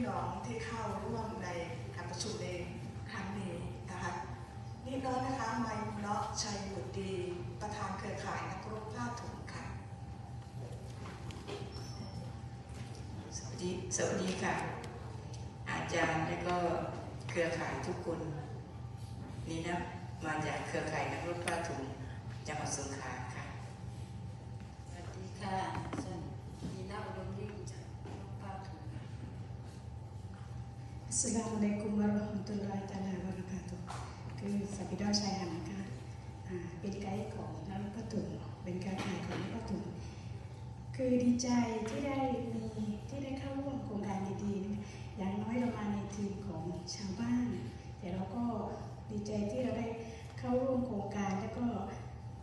พี่น้องที่เข้าร่วมในการประชุมในครั้งนี้นะคะนี่น้องนะคะไมค์เนาะชัยบุตรดีประธานเครือข่ายนักรบผ้าถุงค่ะสวัสดีสวัสดีค่ะ อาจารย์และก็เครือข่ายทุกคนนี่นะมาจากเครือข่ายนักรบผ้าถุงจังหวัดสงขลาค่ะสวัสดีค่ะฉันมีนาอุดมยิ่งจากลูกป้าถุง Assalamualaikum warahmatullahi taala wabarakatuh คือสัปิดาชายหันนะคะอ่าเป็นไกด์ของนักพัถุงเป็นการขายของนักพัถุงคือดีใจที่ได้มีที่ได้เข้าร่วมโครงการดีๆนะคะอย่างน้อยเรามาในทีมของชาวบ้าน แต่เราก็ดีใจที่เราได้เข้าร่วมโครงการแล้วก็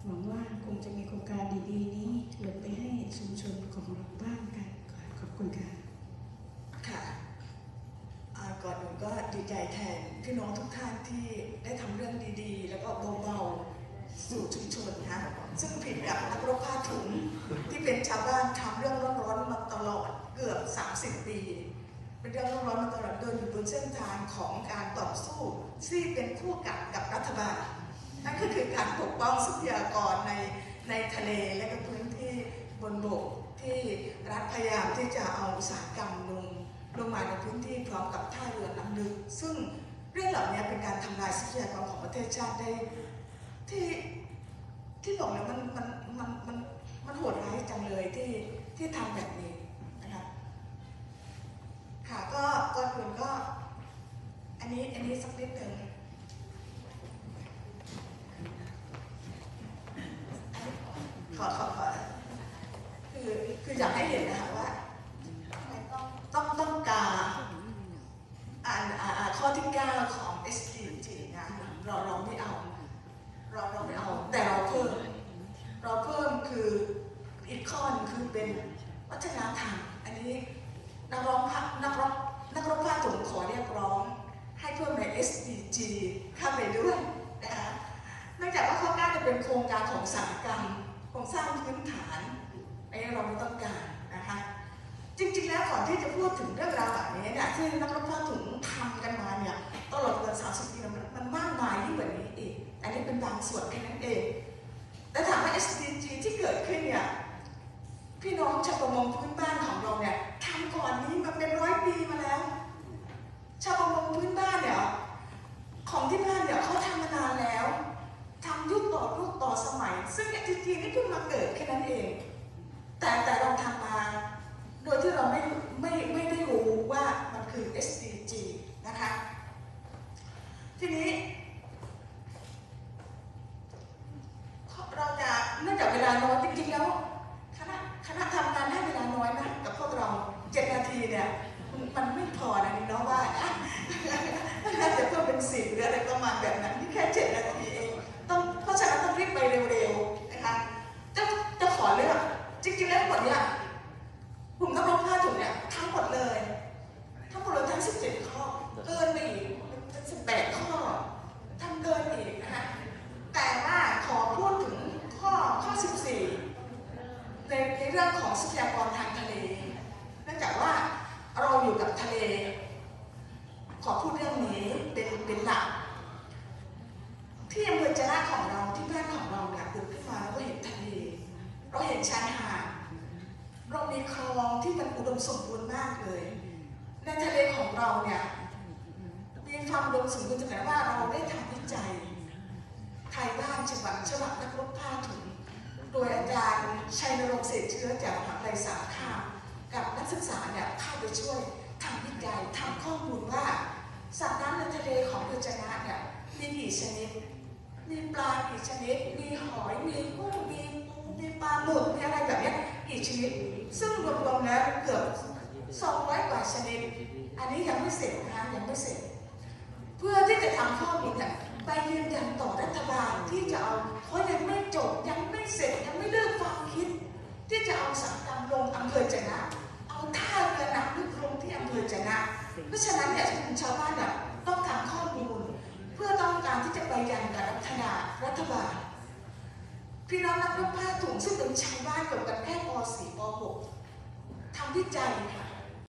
หวังว่าคงจะมีโครงการดีๆ นี้หลงไปให้ชุมชนของเราบ้างกันขอบคุณค่ะ ค่ะอ่าก่อนอื่นก็ดีใจแทน พี่น้องทุกท่านที่ได้ทำเรื่องดีๆ แล้วก็เบาๆสู่ชุมชนนะซึ่งผิดกับนักรบผ้าถุงที่เป็นชาวบ้านทำเรื่องร้อนๆมาตลอดเกือบ 30 ปี เป็นเรื่องร้อนๆมาตลอดเดินอยู่บนเส้นทางของการต่อสู้ที่เป็นคู่กับกับรัฐบาลนั่นก็คือการปกป้องทรัพยากรในในทะเลและก็พื้นที่บนบกที่รัฐพยายามที่จะเอาอุตสาหกรรมลงลงมาในพื้นที่พร้อมกับท่าเรือน้ำลึก ซึ่ง รื่องเหล่านี้เป็นการทำลายทรัพยากรของประเทศชาติได้ ที่ที่บอกเลยมันมันมันมันมันโหดร้ายจังเลยที่ที่ทำแบบนี้นะคะค่ะก็ก่อนอื่นก็อันนี้อันนี้สักนิดหนึ่งขอขอขอคือคืออยากให้เห็นนะคะว่าทำไมต้องต้องต้องการอ่านอ่านอ่านข้อที่ 9 ของ SDG นะเราเราไม่เอา เราเราไม่เอา แต่เราเพิ่ม เราเพิ่มคืออีกข้อหนึงคือ เป็นวัฒนธรรมอันนี้นักร้องพักนักร้องนักร้องภาคถุงขอเรียกร้อง ให้เพิ่มใน SDG เข้าไปด้วยนะคะเนื่องจากว่าข้อ9จะเป็นโครงการของสากรรมโครงสร้างพื้นฐานอันนี้เราม่ต้องการนะคะจริงๆแล้วก่อนที่จะพูดถึงเรื่องราวแบบนี้เนี่ยที่นักรบผ้าถุงทำกันมาเนี่ยตลอดเกิน30ปีเนี่ยมันมันมากมายยิ่งกว่านี้อีกอันนี้เป็นบางส่วนแค่นั้นเองแต่ถามว่า SDG ที่เกิดขึ้นเนี่ย พี่น้องชาวประมงพื้นบ้านของเราเนี่ยทำก่อนนี้มาเป็นร้อยปีมาแล้ว ชาวประมงพื้นบ้านเนี่ยของที่บ้านเนี่ยเขาทำมานานแล้วทำยุคต่อยุคต่อสมัย ซึ่งจริงๆก็เพิ่งมาเกิดแค่นั้นเอง แต่แต่เราทำมา โดยที่เราไม่ไม่ไม่ได้รู้ว่ามันคือ SDG นะคะ ทีนี้เราจะเนื่องจากเวลาน้อยจริงๆแล้วคณะคณะทำงานให้เวลาน้อยนะกับพวกเราเจ็ดนาทีเนี่ยมันมันไม่พอนะนี่เนาะว่านะน่าจะเพิ่มเป็นสิบหรืออะไรประมาณแบบนั้นที่แค่เจ็ดนาทีเองต้องเพราะฉะนั้นต้องรีบไปเร็วๆนะคะจะจะขอเลือกจริงๆแล้วหมดเนี่ย กลุ่มนักร้องผ้าถุงเนี่ยทั้งหมดเลย ทั้งหมดเลยทั้ง 17 ข้อ เกินไปอีกเป็น18 ข้อทำเกินไปอีกนะคะแต่ว่าขอพูดถึงข้อข้อ 14 ในในเรื่องของ ทรัพยากรทางทะเล เนื่องจากว่าเราอยู่กับทะเล ขอพูดเรื่องนี้เป็นเป็นหลัก ที่อำเภอจะนาของเราที่บ้านของเราเนี่ยเกิดขึ้นมาเราก็เห็นทะเล เราเห็นชายหาด เรามีคลองที่มันอุดมสมบูรณ์มากเลย ในทะเลของเราเนี่ยมีความอุดมสมบูรณ์จนกระทั่งว่าเราได้ทำวิจัยไทยบ้านฉบับฉบับนักรบผ้าถุง โดยอาจารย์ชัยนรงค์เศษเชื้อจากมหาวิทยาลัยสารคามกับนักศึกษาเนี่ยเข้าไปช่วยทำวิจัยทำข้อมูลว่าสัตว์น้ำในทะเลของเรือจนะเนี่ยมีกี่ชนิด มีปลากี่ชนิด มีหอย มีกุ้ง มีปูมีปลาหมึก มีอะไรแบบนี้กี่ชนิด ซึ่งรวมๆแล้วเกือบ200กว่าชนิด อันนี้ยังไม่เสร็จนะคะยังไม่เสร็จ เพื่อที่จะทำข้อมูลเนี่ย ไปยืนยันต่อรัฐบาลที่จะเอาเพราะยังไม่จบยังไม่เสร็จยังไม่เลิกความคิด ที่จะเอาสังกัดลงอำเภอจนะ เอาท่าเรือน้ำลึกลงที่อำเภอจนะ เพราะฉะนั้นเนี่ยชาวบ้านเนี่ยต้องทำข้อมูล เพื่อต้องการที่จะไปยันกับรัฐบารัฐบาลพี่น้องนักรบผ้าถุงซึ่งเป็นชาวบ้านเกี่ยวกับแค่ป .4 ป .6 ทำวิจัยค่ะ